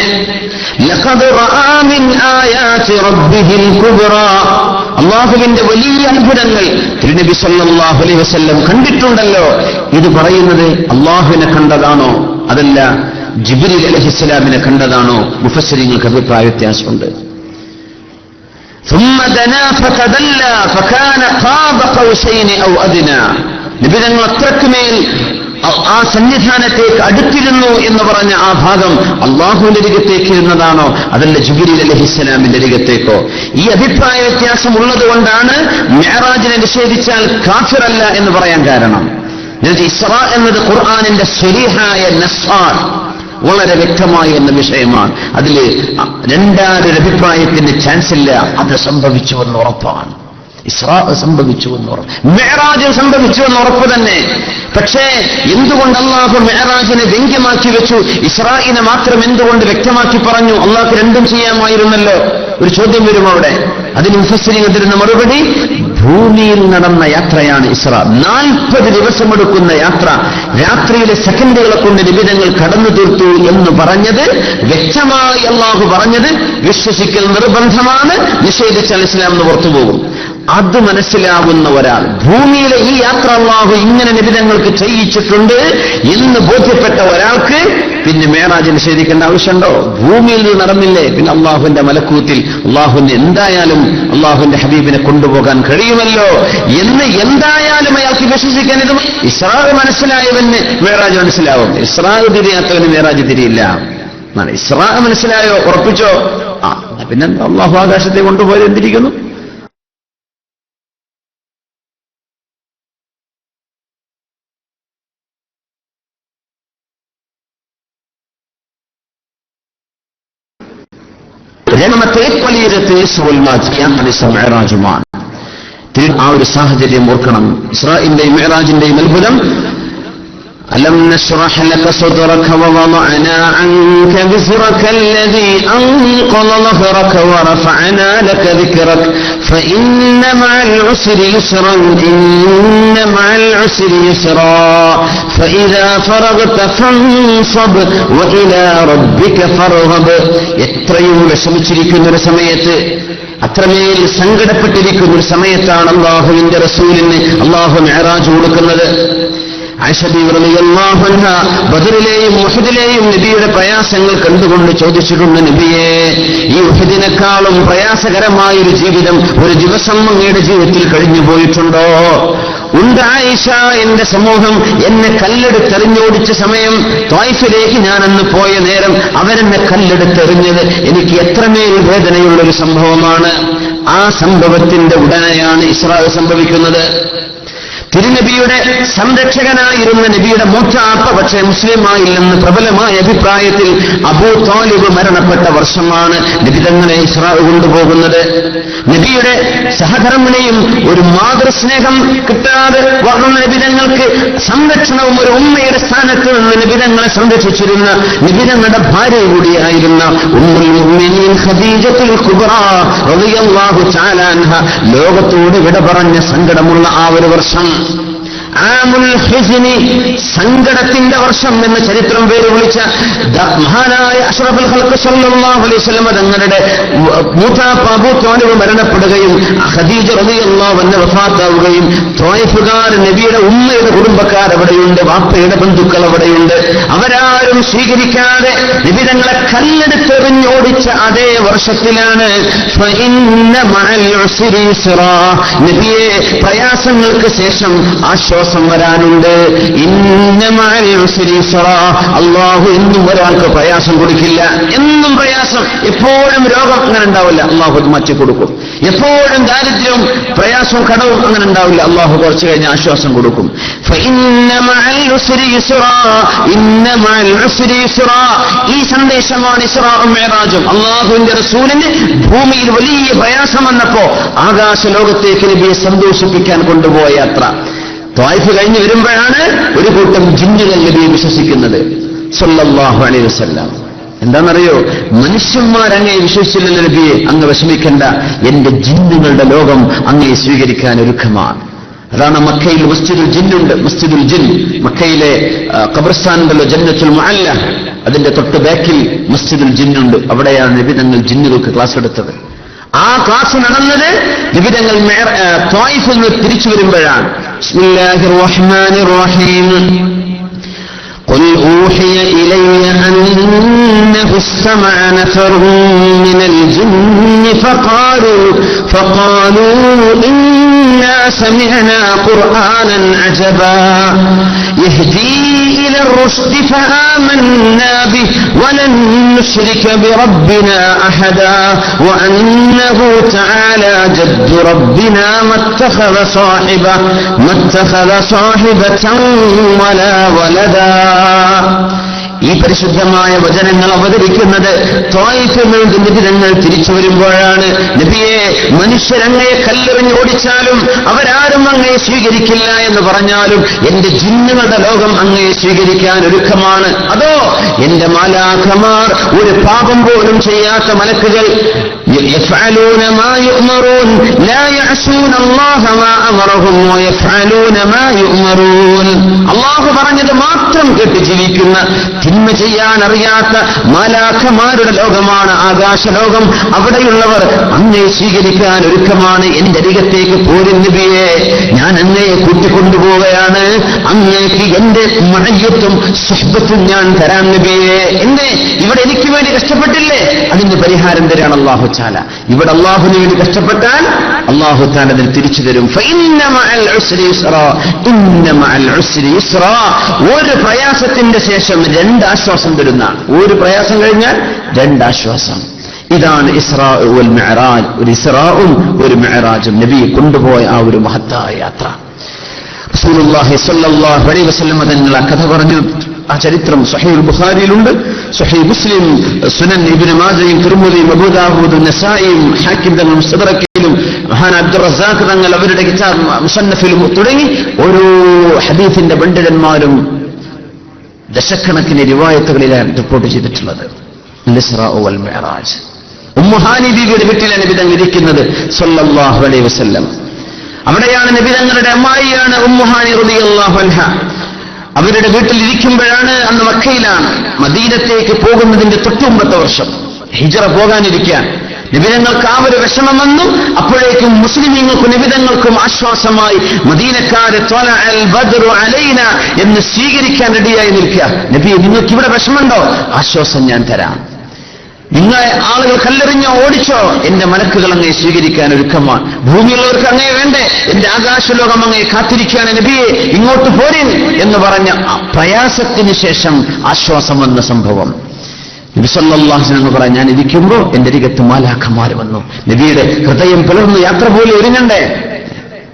അള്ളാഹുവിന്റെ വലിയ അത്ഭുതങ്ങൾ തിരുനബി സല്ലാഹു അലൈഹി വസ്ല്ലം കണ്ടിട്ടുണ്ടല്ലോ. ഇത് പറയുന്നത് അള്ളാഹുവിനെ കണ്ടതാണോ? അതല്ല ജിബിരി അലഹിസ്ലാമിനെ കണ്ടതാണോ? മുഫസരിങ്ങൾക്ക് അഭിപ്രായ വ്യത്യാസമുണ്ട്. നബിതങ്ങൾ അത്രക്കുമേൽ ആ സന്നിധാനത്തേക്ക് അടുത്തിരുന്നു എന്ന് പറഞ്ഞ ആ ഭാഗം അള്ളാഹുവിന്റെ രംഗത്തേക്ക് ഇരുന്നതാണോ? അതല്ല ജുബിരി അലഹിസ്സലാമിന്റെ രംഗത്തേക്കോ ഈ അഭിപ്രായ വ്യത്യാസം ഉള്ളത് കൊണ്ടാണ് മെഹറാജിനെ നിഷേധിച്ചാൽ കാഫിറല്ല എന്ന് പറയാൻ കാരണം. ഇസ്ര എന്നത് ഖുർആാനിന്റെ സ്വരീഹായ നസ്വാർ വളരെ വ്യക്തമായ എന്ന വിഷയമാണ്. അതിൽ രണ്ടാമതൊരു അഭിപ്രായത്തിന് ചാൻസ് ഇല്ല. അത് സംഭവിച്ചുവെന്ന് ഉറപ്പാണ്. ഇസ്രാ സംഭവിച്ചു എന്ന് ഉറപ്പ്. മെഹറാജ് സംഭവിച്ചു എന്ന് ഉറപ്പ് തന്നെ. പക്ഷേ എന്തുകൊണ്ട് അള്ളാഹു മെഹറാജിനെ വ്യംഗ്യമാക്കി വെച്ചു? ഇസ്രായിനെ മാത്രം എന്തുകൊണ്ട് വ്യക്തമാക്കി പറഞ്ഞു? അള്ളാഹ് രണ്ടും ചെയ്യാമായിരുന്നല്ലോ. ഒരു ചോദ്യം വരും അവിടെ. അതിന് മുഫസ്സിരിങ്ങൾ തരുന്ന മറുപടി ഭൂമിയിൽ നടന്ന യാത്രയാണ് ഇസ്ര. നാൽപ്പത് ദിവസമെടുക്കുന്ന യാത്ര. രാത്രിയിലെ സെക്കൻഡുകളെ കൊണ്ട് നിബിധങ്ങൾ കടന്നു തീർത്തു എന്ന് പറഞ്ഞത് വ്യക്തമായി അള്ളാഹു പറഞ്ഞത് വിശ്വസിക്കൽ നിർബന്ധമാണ് നിഷേധിച്ചാൽ ഇസ്ലാം എന്ന് പുറത്തുപോകും. അത് മനസ്സിലാവുന്ന ഒരാൾ. ഭൂമിയിലെ ഈ യാത്ര അള്ളാഹു ഇങ്ങനെ നിബിധങ്ങൾക്ക് ചെയ്യിച്ചിട്ടുണ്ട് എന്ന് ബോധ്യപ്പെട്ട ഒരാൾക്ക് പിന്നെ മേറാജ് നിഷേധിക്കേണ്ട ആവശ്യമുണ്ടോ? ഭൂമിയിൽ നിന്ന് നടന്നില്ലേ? പിന്നെ അള്ളാഹുവിന്റെ മലക്കൂത്തിൽ അള്ളാഹുവിന് എന്തായാലും അള്ളാഹുവിന്റെ ഹബീബിനെ കൊണ്ടുപോകാൻ കഴിയുമല്ലോ എന്ന് എന്തായാലും അയാൾക്ക് വിശ്വസിക്കാൻ ഇത് ഇസ്രാവ് മനസ്സിലായവന് മേറാജ് മനസ്സിലാവും. ഇസ്രാവ് തിരിയാത്തവന് മേറാജ് തിരിയില്ല. ഇസ്രാ മനസ്സിലായോ? ഉറപ്പിച്ചോ? ആ പിന്നെ അള്ളാഹു ആകാശത്തെ കൊണ്ടുപോയത് എന്തിരിക്കുന്നു? ആ ഒരു സാഹചര്യം ഓർക്കണം. ഇസ്രായിന്റെയും മെഹറാജിന്റെയും അത്ഭുതം ألم نشرح لك صدرك ووضعنا عنك وزرك الذي أنقض ظهرك ورفعنا لك ذكرك فإن مع العسر يسرا إن مع العسر يسرا فإذا فرغت فانصب وإلى ربك فارغب എത്രയും വിഷമിച്ചിരിക്കുന്ന ഒരു സമയത്ത് അത്രമേൽ സങ്കടപ്പെട്ടിരിക്കുന്ന ഒരു സമയത്താണ് അള്ളാഹുവിന്റെ റസൂലിന് അള്ളാഹു മെഹറാജ് കൊടുക്കുന്നത് ബദറിലെയും മുഹദിലെയും നബിയുടെ പ്രയാസങ്ങൾ കണ്ടുകൊണ്ട് ചോദിച്ചിട്ടുണ്ട് നബിയെ ഈ ഉഹദിനേക്കാളും പ്രയാസകരമായ ഒരു ജീവിതം ഒരു ദിവസം അങ്ങയുടെ ജീവിതത്തിൽ കഴിഞ്ഞു പോയിട്ടുണ്ടോ? ഉണ്ട് ആയിഷ എന്റെ സമൂഹം എന്നെ കല്ലെടുത്തെറിഞ്ഞോടിച്ച സമയം ത്വായ്ഫിലേക്ക് ഞാൻ അന്ന് പോയ നേരം അവരെന്നെ കല്ലെടുത്തെറിഞ്ഞത് എനിക്ക് എത്രമേൽ വേദനയുള്ള ഒരു സംഭവമാണ്. ആ സംഭവത്തിന്റെ ഉടനെയാണ് ഇസ്രായേൽ സംഭവിക്കുന്നത്. തിരുനബിയുടെ സംരക്ഷകനായിരുന്ന നബിയുടെ മൂത്താപ്പ പക്ഷേ മുസ്ലിമായില്ലെന്ന് പ്രബലമായ അഭിപ്രായത്തിൽ അബൂ താലിബ് മരണപ്പെട്ട വർഷമാണ് നബിതങ്ങളെ ഇസ്രാവ് കൊണ്ടുപോകുന്നത്. നബിയുടെ സഹധർമ്മിണിയും ഒരു മാതൃസ്നേഹം കിട്ടാതെ വളർന്ന നബിതങ്ങൾക്ക് സംരക്ഷണവും ഒരു ഉമ്മയുടെ സ്ഥാനത്ത് നിന്ന് നബിതങ്ങളെ സംരക്ഷിച്ചിരുന്ന നബിതങ്ങളുടെ ഭാര്യ കൂടിയായിരുന്ന ലോകത്തോട് വിട പറഞ്ഞ സങ്കടമുള്ള ആ ഒരു വർഷം. ആമുൽ ഹിസിനി സങ്കടത്തിന്റെ വർഷം എന്ന ചരിത്രം പേര് വിളിച്ച മഹാനായ അഷറഫുൽ ഹൽക്ക് സല്ലല്ലാഹു അലൈഹി സ്വലമ തങ്ങളുടെ മൂത്താപ്പ അബൂ ത്വാലിബ് മരണപ്പെടുകയും ഖദീജ അൻഹ വഫാത്താവുകയും തോയഫുകാർ നബിയുടെ ഉമ്മയുടെ കുടുംബക്കാർ അവിടെയുണ്ട് വാപ്പയുടെ ബന്ധുക്കൾ അവിടെയുണ്ട് അവരാരും സ്വീകരിക്കാതെ നിബിതങ്ങളെ കല്ലെടുത്തെറിഞ്ഞോടിച്ച അതേ വർഷത്തിലാണ് നബിയെ പ്രയാസങ്ങൾക്ക് ശേഷം ആശ്വാസം വരാനുണ്ട്. അള്ളാഹു എന്നും ഒരാൾക്ക് പ്രയാസം കൊടുക്കില്ല. എന്നും പ്രയാസം. എപ്പോഴും രോഗം അങ്ങനെ ഉണ്ടാവില്ല. അള്ളാഹു മാറ്റി കൊടുക്കും. എപ്പോഴും ദാരിദ്ര്യവും പ്രയാസവും കടവും അങ്ങനെ ഉണ്ടാവില്ല. അള്ളാഹു കുറച്ച് കഴിഞ്ഞ് ആശ്വാസം കൊടുക്കും. ഈ സന്ദേശമാണ് ഇസ്രാറും അള്ളാഹുവിന്റെ റസൂലിന് ഭൂമിയിൽ വലിയ പ്രയാസം വന്നപ്പോ ആകാശ ലോകത്തേക്ക് നബിയെ സന്തോഷിപ്പിക്കാൻ കൊണ്ടുപോയ യാത്ര. ത്വായ്ഫ് കഴിഞ്ഞ് വരുമ്പോഴാണ് ഒരു കൂട്ടം ജിന്നുകൾ നബിയെ വിശ്വസിക്കുന്നത്. സൊല്ലാഹു അലൈഹി വസല്ലം. എന്താണെന്നറിയോ? മനുഷ്യന്മാരങ്ങയെ വിശ്വസിച്ചില്ല നബിയെ അങ്ങ് വിഷമിക്കേണ്ട. എന്റെ ജിന്നുകളുടെ ലോകം അങ്ങയെ സ്വീകരിക്കാൻ ഒരുക്കമാണ്. അതാണ് മക്കയിൽ മസ്ജിദുൽ ജിന്നുണ്ട്. മസ്ജിദുൽ ജിൻ. മക്കയിലെ ഖബർസ്ഥാനുണ്ടല്ലോ ജന്നത്തുൽ മുഅല്ല. അതിന്റെ തൊട്ട് ബാക്കിൽ മസ്ജിദുൽ ജിന്നുണ്ട്. അവിടെയാണ് നിബിതങ്ങൾ ജിന്നുകൾക്ക് ക്ലാസ് എടുത്തത്. ആ ക്ലാസ് നടന്നത് നിബിതങ്ങൾ നിന്ന് തിരിച്ചു വരുമ്പോഴാണ്. بسم الله الرحمن الرحيم. قل أوحي إلي أنه استمع نفر من الجن فقالوا فقالوا إن إنا سمعنا قرآنا عجبا يهدي إلى الرشد فآمنا به ولن نشرك بربنا أحدا وأنه تعالى جد ربنا ما اتخذ صاحبة ما اتخذ صاحبة ولا ولدا ഈ പരിശുദ്ധമായ വചനങ്ങൾ അവതരിക്കുന്നത് ത്വായിഫിൽ നിന്ന് നിബിതങ്ങൾ തിരിച്ചു വരുമ്പോഴാണ് നബിയെ മനുഷ്യരങ്ങയെ കല്ലെറിഞ്ഞ് ഓടിച്ചാലും അവരാരും അങ്ങയെ സ്വീകരിക്കില്ല എന്ന് പറഞ്ഞാലും എന്റെ ജിന്നുകളുടെ ലോകം അങ്ങയെ സ്വീകരിക്കാൻ ഒരുക്കമാണ് അതോ എന്റെ മാലാഖമാർ ഒരു പാപം പോലും ചെയ്യാത്ത മലക്കുകൾ يفعلون ما يؤمرون لا يعصون الله ما أمرهم ويفعلون ما يؤمرون അള്ളാഹു പറഞ്ഞത് മാത്രം കേട്ട് ജീവിക്കുന്ന തിന്മ ചെയ്യാൻ അറിയാത്ത മാലാഖമാരുടെ ലോകമാണ് ആകാശലോകം. അവിടെയുള്ളവർ അങ്ങയെ സ്വീകരിക്കാൻ ഒരുക്കമാണ്. എന്റെ അരികത്തേക്ക് പോരുന്നവയെ ഞാൻ അങ്ങയെ കൂട്ടിക്കൊണ്ടുപോവുകയാണ്. അങ്ങേക്ക് എന്റെ മഴയത്തും സുഹബത്തും ഞാൻ തരാൻ നബിയെ. എന്നെ ഇവിടെ എനിക്ക് വേണ്ടി കഷ്ടപ്പെട്ടില്ലേ? അതിന്റെ പരിഹാരം തരാണ് അള്ളാഹു ചാല. ഇവിടെ അള്ളാഹുവിന് വേണ്ടി കഷ്ടപ്പെട്ടാൽ അള്ളാഹു താൻ അതിന് തിരിച്ചു തരും. ഒരു പ്രയാസത്തിന്റെ ശേഷം രണ്ട് ആശ്വാസം തരുന്ന. ഒരു പ്രയാസം കഴിഞ്ഞാൽ രണ്ടാശ്വാസം ഇതാണ് ഇസ്രാ മെഹറാജ് ഒരു ഇസ്രാവും ഒരു മെഹറാജും നബിയെ കൊണ്ടുപോയ ആ ഒരു മഹത്തായ യാത്ര. റസൂലുള്ളാഹി സ്വല്ലല്ലാഹു അലൈഹി വസല്ലം തങ്ങൾ കഥ പറഞ്ഞു. ആ ചരിത്രം സഹീൽ ബുഖാരിയിലുണ്ട്. സുഹൈ മുസ്ലിം സുനൻ ഇബ്നു മാജയും തിരുമുദിയും അബൂദാബൂദും നസായിയും ഹാക്കിം തങ്ങൾ മുസ്തദറക്കിലും മഹാൻ അബ്ദുൾ റസാഖ് തങ്ങൾ അവരുടെ കിതാബ് മുസന്നഫിലും തുടങ്ങി ഓരോ ഹദീഫിന്റെ പണ്ഡിതന്മാരും ദശക്കണക്കിന് രൂപായത്തുകളിലാണ് റിപ്പോർട്ട് ചെയ്തിട്ടുള്ളത്. മിഅറാജ്. ഉമ്മുഹാനി വീട്ടിലാണ് നബിതങ്ങൾ ഇരിക്കുന്നത്. സല്ലല്ലാഹു അലൈഹി വസല്ലം. അവിടെയാണ് നബിതങ്ങളുടെ അമ്മായിയാണ് ഉമ്മുഹാനി റളിയല്ലാഹു അൻഹ. അവരുടെ വീട്ടിൽ ഇരിക്കുമ്പോഴാണ് അന്ന് മക്കയിലാണ് മദീനത്തേക്ക് പോകുന്നതിന്റെ തൊട്ടുമ്പത്തെ വർഷം. ഹിജറ പോകാനിരിക്കാൻ നിബിധങ്ങൾക്ക് ആ ഒരു വിഷമം വന്നു. അപ്പോഴേക്കും മുസ്ലിമീങ്ങൾക്കും നിബിധങ്ങൾക്കും ആശ്വാസമായി മദീനക്കാരെ അലൈന എന്ന് സ്വീകരിക്കാൻ റെഡിയായി നിൽക്കുക. നബി നിങ്ങൾക്ക് ഇവിടെ വിഷമമുണ്ടോ? ആശ്വാസം ഞാൻ തരാം. നിങ്ങളെ ആളുകൾ കല്ലെറിഞ്ഞോ ഓടിച്ചോ? എന്റെ മലക്കുകൾ അങ്ങേ സ്വീകരിക്കാൻ ഒരുക്കമാണ്. ഭൂമിയുള്ളവർക്ക് അങ്ങേ വേണ്ടേ? എന്റെ ആകാശലോകം അങ്ങേ കാത്തിരിക്കുകയാണ്. നബിയെ ഇങ്ങോട്ട് പോരിൻ എന്ന് പറഞ്ഞ പ്രയാസത്തിന് ശേഷം ആശ്വാസം വന്ന സംഭവം. നബിസല്ലാഹു എന്ന് പറയാൻ ഞാൻ ഇരിക്കുമ്പോ എന്റെ അരികത്ത് മാലാഖമാർ വന്നു. നബിയുടെ ഹൃദയം പിളർന്നു യാത്ര പോലെ ഒരുങ്ങണ്ടേ?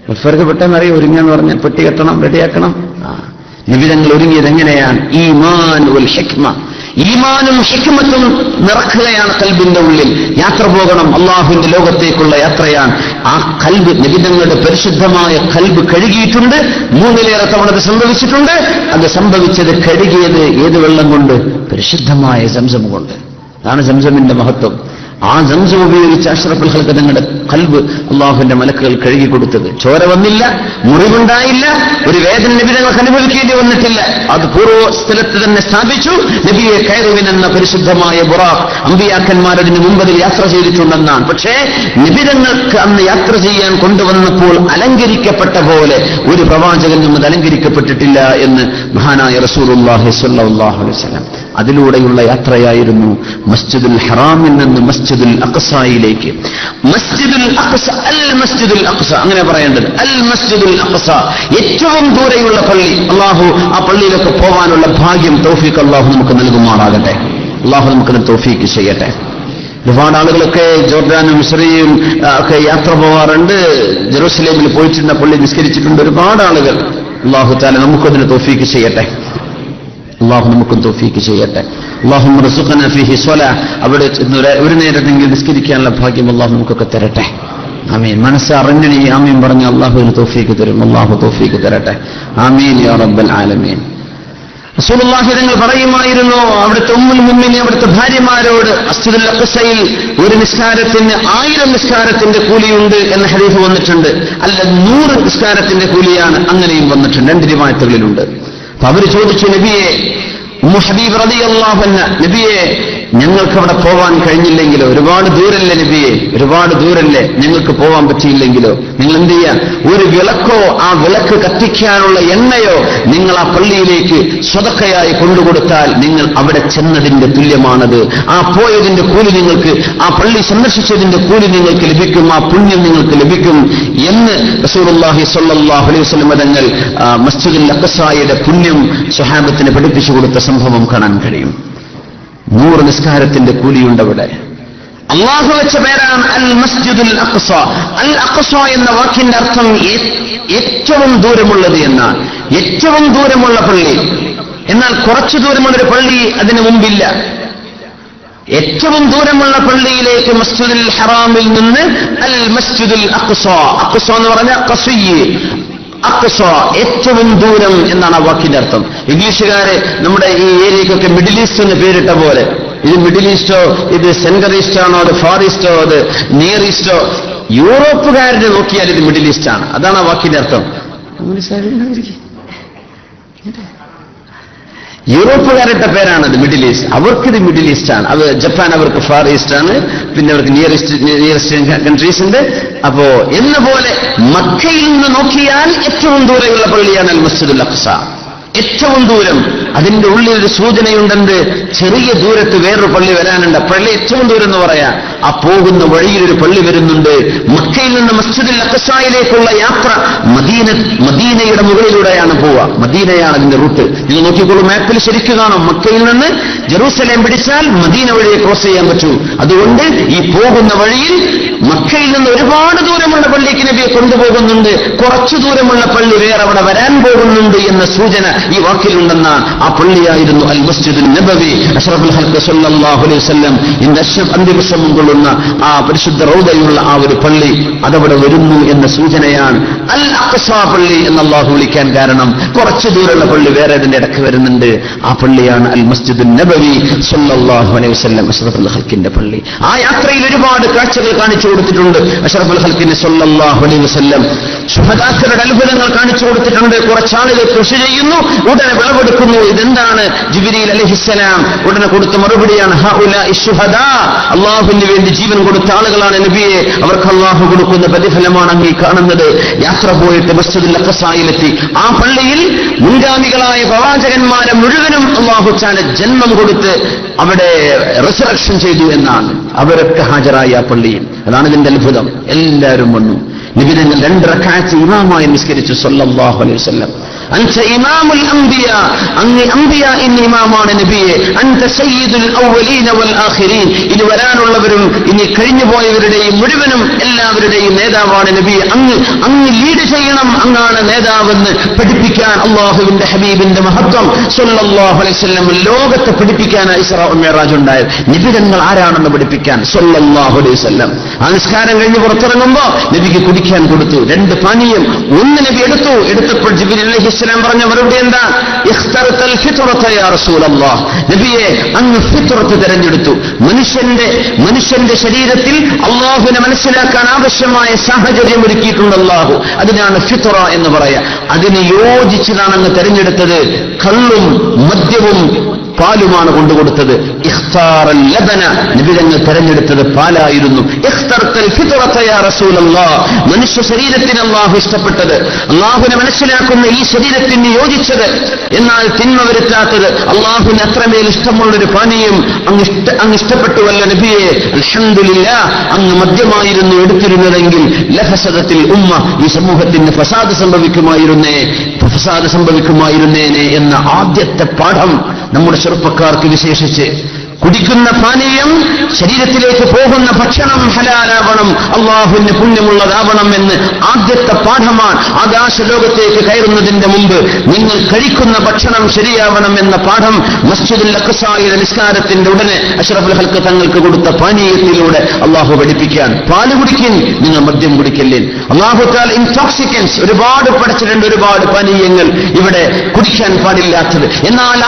മുസ്ഫർക്ക് അറിയാം ഒരുങ്ങാന്ന് പറഞ്ഞ പെട്ടി കെട്ടണം റെഡിയാക്കണം. ആ. നിബിതങ്ങൾ ഒരുങ്ങിയത് എങ്ങനെയാണ്? ഈമാൻ ഉൽ ഈമാനും ഹിക്മത്തും നിറക്കുകയാണ് കൽബിന്റെ ഉള്ളിൽ. യാത്ര പോകണം അള്ളാഹുവിന്റെ ലോകത്തേക്കുള്ള യാത്രയാണ്. ആ കൽബ് നിബിതങ്ങളുടെ പരിശുദ്ധമായ കൽബ് കഴുകിയിട്ടുണ്ട്. മൂന്നിലേറെ തവണ അത് സംഭവിച്ചിട്ടുണ്ട്. അത് സംഭവിച്ചത് കഴുകിയത് ഏത് വെള്ളം കൊണ്ട്? പരിശുദ്ധമായ സംസം കൊണ്ട്. അതാണ് സംസമിന്റെ മഹത്വം. ആ സംസം ഉപയോഗിച്ച് അഷ്റഫുൽ ഹൽക്ക് തങ്ങളുടെ കൽബ് അള്ളാഹുവിന്റെ മലക്കുകൾ കഴുകി കൊടുത്തത്. ചോര വന്നില്ല മുറിവുണ്ടായില്ല ഒരു വേദന നബി ഞങ്ങൾക്ക് അനുഭവിക്കേണ്ടി വന്നിട്ടില്ല. അത് പൂർവ സ്ഥലത്ത് തന്നെ സ്ഥാപിച്ചു. നബിയെ കയറുവിൻ എന്ന പരിശുദ്ധമായ ബുറാഖ് അമ്പിയാക്കന്മാർ അതിന് മുമ്പ് അതിൽ യാത്ര ചെയ്തിട്ടുണ്ടെന്നാണ്. പക്ഷേ നിബിതങ്ങൾക്ക് അന്ന് യാത്ര ചെയ്യാൻ കൊണ്ടുവന്നപ്പോൾ അലങ്കരിക്കപ്പെട്ട പോലെ ഒരു പ്രവാചകനും അത് അലങ്കരിക്കപ്പെട്ടിട്ടില്ല എന്ന് മഹാനായ വസല്ലം അതിലൂടെയുള്ള യാത്രയായിരുന്നു മസ്ജിദുൽ ഹറാമിൽ നിന്ന് മസ്ജിദുൽ അഖസായിലേക്ക്. മസ്ജിദുൽ അഖസ അൽ മസ്ജിദുൽ അക്സ അങ്ങനെ പറയേണ്ടത്. അൽ മസ്ജിദുൽ അക്സ ഏറ്റവും ദൂരെയുള്ള പള്ളി. അള്ളാഹു ആ പള്ളിയിലൊക്കെ പോകാനുള്ള ഭാഗ്യം തൗഫീഖ് അള്ളാഹു നമുക്ക് നൽകുമാറാകട്ടെ. അള്ളാഹു നമുക്ക് തൗഫീഖ് ചെയ്യട്ടെ. ഒരുപാട് ആളുകളൊക്കെ ജോർദാനും മിസ്രയും ഒക്കെ യാത്ര പോകാറുണ്ട് ജെറൂസലേമിൽ പോയിട്ടുണ്ട് പള്ളി നിസ്കരിച്ചിട്ടുണ്ട്. ഒരുപാട് ആളുകൾ. അള്ളാഹു താല നമുക്കതിന് തോഫീക്ക് ചെയ്യട്ടെ. അള്ളാഹു നമുക്കും തോഫീക്ക് ചെയ്യട്ടെ. അള്ളാഹു റസുഖന ഫിഹി സ്വല. അവിടെ ഒരു- നേരത്തെങ്കിലും നിസ്കരിക്കാനുള്ള ഭാഗ്യം അള്ളാഹു നമുക്കൊക്കെ തരട്ടെ. ആമീൻ. മനസ്സ് അറിഞ്ഞണി ആമീൻ അള്ളാഹു ഒരു തോഫീക്ക് തരും. അള്ളാഹു തോഫീക്ക് തരട്ടെ. ആമീൻ യാ റബ്ബൽ ആലമീൻ. റസൂലുള്ളാഹി പറയുമായിരുന്നു അവിടുത്തെ ഉമ്മുൽ മുമ്മിനെ അവിടുത്തെ ഭാര്യമാരോട് അസ്തുൽ ഒരു നിസ്കാരത്തിന് ആയിരം നിസ്കാരത്തിന്റെ കൂലിയുണ്ട് എന്ന ഹരീഫ് വന്നിട്ടുണ്ട്. അല്ല നൂറ് നിസ്കാരത്തിന്റെ കൂലിയാണ് അങ്ങനെയും വന്നിട്ടുണ്ട്. രണ്ട് റിവായത്തുകളിലുണ്ട് അപ്പൊ അവർ ചോദിച്ചു നബിയെ ഉമ്മു ഹബീബ് റളിയല്ലാഹു അൻഹ നബിയെ ഞങ്ങൾക്ക് അവിടെ പോവാൻ കഴിഞ്ഞില്ലെങ്കിലോ? ഒരുപാട് ദൂരല്ലേ നബിയെ? ഒരുപാട് ദൂരല്ലേ ഞങ്ങൾക്ക് പോവാൻ പറ്റിയില്ലെങ്കിലോ? നിങ്ങൾ എന്ത് ചെയ്യാ ഒരു വിളക്കോ ആ വിളക്ക് കത്തിക്കാനുള്ള എണ്ണയോ നിങ്ങൾ ആ പള്ളിയിലേക്ക് സ്വതക്കയായി കൊണ്ടുകൊടുത്താൽ നിങ്ങൾ അവിടെ ചെന്നതിന്റെ തുല്യമാണത്. ആ പോയതിന്റെ കൂലി നിങ്ങൾക്ക് ആ പള്ളി സന്ദർശിച്ചതിന്റെ കൂലി നിങ്ങൾക്ക് ലഭിക്കും ആ പുണ്യം നിങ്ങൾക്ക് ലഭിക്കും എന്ന് റസൂലുള്ളാഹി സ്വല്ലല്ലാഹു അലൈഹി വസല്ലം തങ്ങൾ മസ്ജിദുൽ അഖസായുടെ പുണ്യം സ്വഹാബത്തിന് പഠിപ്പിച്ചു കൊടുത്ത സംഭവം കാണാൻ കഴിയും. നൂറ് നിസ്കാരത്തിന്റെ കൂലിയുണ്ട് അവിടെ അള്ളാഹു വെച്ച പേരാണ് അൽ മസ്ജിദുൽ അഖ്സ. അൽ അഖ്സ എന്ന വാക്കിന്റെ അർത്ഥം ഏറ്റവും ദൂരമുള്ളത് എന്നാണ്. ഏറ്റവും ദൂരമുള്ള പള്ളി. എന്നാൽ കുറച്ചു ദൂരമുള്ളൊരു പള്ളി അതിന് മുമ്പില്ല. ഏറ്റവും ദൂരമുള്ള പള്ളിയിലേക്ക് മസ്ജിദുൽ ഹറാമിൽ നിന്ന് അൽ മസ്ജിദുൽ അഖ്സ. അഖ്സ എന്ന് പറഞ്ഞ കസുയ്യ് അക്സ ഏറ്റവും ദൂരം എന്നാണ് ആ വാക്കിന്റെ അർത്ഥം. ഇംഗ്ലീഷുകാരെ നമ്മുടെ ഈ ഏരിയക്കൊക്കെ മിഡിൽ ഈസ്റ്റ് എന്ന് പേരിട്ട പോലെ. ഇത് മിഡിൽ ഈസ്റ്റോ ഇത് സെൻട്രൽ ഈസ്റ്റ് ആണോ അത് ഫാർ ഈസ്റ്റോ അത് നിയർ ഈസ്റ്റോ? യൂറോപ്പുകാരനെ നോക്കിയാൽ ഇത് മിഡിൽ ഈസ്റ്റ് ആണ് അതാണ് ആ വാക്കിന്റെ അർത്ഥം. യൂറോപ്പുകാരുടെ പേരാണത് മിഡിൽ ഈസ്റ്റ്. അവർക്കിത് മിഡിൽ ഈസ്റ്റ് ആണ്. അത് ജപ്പാൻ അവർക്ക് ഫാർ ഈസ്റ്റ് ആണ്. പിന്നെ അവർക്ക് നിയറസ്റ്റ് നിയറസ്റ്റ് കൺട്രീസ് ഉണ്ട്. അപ്പോ എന്ന പോലെ മക്കയിൽ നിന്ന് നോക്കിയാൽ ഏറ്റവും ദൂരെയുള്ള പള്ളിയാണ് അൽ മസ്ജിദുൽ അഖ്സ ഏറ്റവും ദൂരം അതിന്റെ ഉള്ളിൽ ഒരു സൂചനയുണ്ടെന്ന് ചെറിയ ദൂരത്ത് വേറൊരു പള്ളി വരാനുണ്ട്. പള്ളി ഏറ്റവും ദൂരം എന്ന് പറയാ ആ പോകുന്ന വഴിയിൽ ഒരു പള്ളി വരുന്നുണ്ട്. മക്കയിൽ നിന്ന് മസ്ജിദിൽ അക്കസായിലേക്കുള്ള യാത്ര മദീന മദീനയുടെ മുകളിലൂടെയാണ് പോവുക. മദീനയാണ് അതിന്റെ റൂട്ട്. നിങ്ങൾ നോക്കിക്കോളൂ മാപ്പിൽ ശരിക്കും കാണാം. മക്കയിൽ നിന്ന് ജെറൂസലേം പിടിച്ചാൽ മദീന വഴിയെ ക്രോസ് ചെയ്യാൻ പറ്റൂ. അതുകൊണ്ട് ഈ പോകുന്ന വഴിയിൽ മക്കയിൽ നിന്ന് ഒരുപാട് ദൂരമുള്ള പള്ളിക്ക് നബിയെ കൊണ്ടുപോകുന്നുണ്ട്. കുറച്ചു ദൂരമുള്ള പള്ളി വേറെ അവിടെ വരാൻ പോകുന്നുണ്ട് എന്ന സൂചന ഈ വാക്കിലുണ്ടെന്നാണ്. ആ പള്ളിയായിരുന്നു അൽ മസ്ജിദുൽ നബവി അഷ്റഫുൽ ഹൽക്ക് സല്ലല്ലാഹു അലൈഹി വസല്ലം. ഇന്ന് അന്ത്യവിശ്രമം കൊള്ളുന്ന ആ പരിശുദ്ധ റൗദയുള്ള ആ ഒരു പള്ളി അതവിടെ വരുന്നു എന്ന സൂചനയാണ് അൽ പള്ളി എന്ന് അള്ളാഹു വിളിക്കാൻ കാരണം കുറച്ച് ദൂരമുള്ള പള്ളി വേറെ ഇതിന്റെ ഇടയ്ക്ക് വരുന്നുണ്ട്. ആ പള്ളിയാണ് അൽ മസ്ജിദ് നബവി സല്ലല്ലാഹു അലൈഹി ഹൽക്കിന്റെ പള്ളി. ആ യാത്രയിൽ ഒരുപാട് കാഴ്ചകൾ കാണിച്ചു കൊടുത്തിട്ടുണ്ട്. അഷ്റഫുൽ ഹൽക്കിന് സല്ലല്ലാഹു അലൈഹി വസല്ലം ശുഹദാക്കളുടെ അത്ഭുതങ്ങൾ കാണിച്ചു കൊടുത്തിട്ടുണ്ട്. കുറച്ചാളുകൾ കൃഷി ചെയ്യുന്നു ഉടനെ വിളവെടുക്കുന്നു. ഇതെന്താണ്? ജിബിരിയിൽ അലഹിസ്സലാം ഉടനെ കൊടുത്ത മറുപടിയാണ്. അള്ളാഹുവിന് വേണ്ടി ജീവൻ കൊടുത്ത ആളുകളാണ് നബിയെ. അവർക്ക് അള്ളാഹു കൊടുക്കുന്ന പ്രതിഫലമാണ് അങ്ങ് കാണുന്നത്. യാത്ര പോയിട്ട് മസ്ജിദുൽ അക്കസായിലെത്തി ആ പള്ളിയിൽ മുൻഗാമികളായ പ്രവാചകന്മാരെ മുഴുവനും അള്ളാഹുച്ചാന് ജന്മം കൊടുത്ത് അവിടെ റിസറക്ഷൻ ചെയ്തു എന്നാണ്. അവരൊക്കെ ഹാജരായി ആ പള്ളിയിൽ. അതാണ് ഇതിന്റെ അത്ഭുതം. എല്ലാവരും വന്നു. നിബിധങ്ങൾ രണ്ട് റക്കാഴ്ച ഇമാമായി നിസ്കരിച്ചു. സല്ലാഹു അലൈഹി വസല്ലം. അൻത ഇമാമുൽ അംബിയ. അങ്ങ് അംബിയ ഇമാമാണ് നബിയെ. സയ്യിദുൽ അവ്വലീന വൽ ആഖിരീൻ. ഇനി വരാനുള്ളവരും ഇനി കഴിഞ്ഞുപോയവരുടെയും മുഴുവനും എല്ലാവരുടെയും നേതാവാണ് നബി അങ്ങ് അങ്ങ് ലീഡ് ചെയ്യണം അങ്ങാണ് നേതാവെന്ന് പഠിപ്പിക്കാൻ അള്ളാഹുവിന്റെ ഹബീബിന്റെ മഹത്വം. സൊല്ലാഹു അലൈഹി വസല്ലം ലോകത്തെ പഠിപ്പിക്കാനായി ഇസ്രാ മിഅറാജ് ഉണ്ടായത്. നിബിധങ്ങൾ ആരാണെന്ന് പഠിപ്പിക്കാൻ സൊല്ലാഹു അലൈഹി വസല്ലം. ആ കഴിഞ്ഞ് പുറത്തിറങ്ങുമ്പോ നബിക്ക് കുടിക്കാൻ കൊടുത്തു. രണ്ട് പാനീയം. ഒന്ന് നബി എടുത്തു. എടുത്തപ്പോൾ ജിബിരി അലൈഹിസ്സലാം പറഞ്ഞ മറുപടി എന്താ? നബിയെ അങ്ങ് ഫിത്രത്ത് തെരഞ്ഞെടുത്തു. മനുഷ്യന്റെ മനുഷ്യന്റെ ശരീരത്തിൽ അള്ളാഹുവിനെ മനസ്സിലാക്കാൻ ആവശ്യമായ സാഹചര്യം ഒരുക്കിയിട്ടുണ്ട് അള്ളാഹു. അതിനാണ് ഫിത്റ എന്ന് പറയാ. അതിന് യോജിച്ചതാണ് അങ്ങ് തെരഞ്ഞെടുത്തത്. കള്ളും മദ്യവും പാലുമാണ് കൊണ്ടുകൊടുത്തത്. നിബിതങ്ങൾ തെരഞ്ഞെടുത്തത് പാലായിരുന്നു. മനുഷ്യ ശരീരത്തിന് അള്ളാഹു ഇഷ്ടപ്പെട്ടത്. അള്ളാഹുനെ മനസ്സിലാക്കുന്ന ഈ ശരീരത്തിന് യോജിച്ചത്. എന്നാൽ തിന്മ വരുത്താത്തത് അള്ളാഹുവിന് അത്രമേൽ ഇഷ്ടമുള്ളൊരു പാനീയം അങ്ങ് ഇഷ്ട അങ്ങ് ഇഷ്ടപ്പെട്ടുവല്ല നബിയെ. അൽഹംദുലില്ലാ അങ്ങ് മദ്യമായിരുന്നു എടുത്തിരുന്നതെങ്കിൽ ലഫസദത്തിൽ ഉമ്മ ഈ സമൂഹത്തിന് ഫസാദ് സംഭവിക്കുമായിരുന്നേ. ഫസാദ് സംഭവിക്കുമായിരുന്നേനെ എന്ന ആദ്യത്തെ പാഠം നമ്മുടെ ചെറുപ്പക്കാർക്ക് വിശേഷിച്ച് കുടിക്കുന്ന പാനീയം ശരീരത്തിലേക്ക് പോകുന്ന ഭക്ഷണം ഹലാലാവണം അള്ളാഹുവിന് പുണ്യമുള്ളതാവണം എന്ന് ആദ്യത്തെ പാഠമാണ് ആകാശ ലോകത്തേക്ക് കയറുന്നതിന്റെ മുമ്പ് നിങ്ങൾ കഴിക്കുന്ന ഭക്ഷണം ശരിയാവണം എന്ന പാഠം മസ്ജിദുൽ അക്സായുടെ നിസ്കാരത്തിന്റെ ഉടനെ അഷ്റഫുൽ ഹൽക്ക് തങ്ങൾക്ക് കൊടുത്ത പാനീയത്തിലൂടെ അള്ളാഹു പഠിപ്പിക്കാൻ. പാൽ കുടിക്കിൻ നിങ്ങൾ മദ്യം കുടിക്കല്ലേ അള്ളാഹു താൽ ഇൻടോക്സിക്കൻസ് ഒരുപാട് പഠിച്ചിട്ടുണ്ട് ഒരുപാട് പാനീയങ്ങൾ ഇവിടെ കുടിക്കാൻ പാടില്ലാത്തത്. എന്നാൽ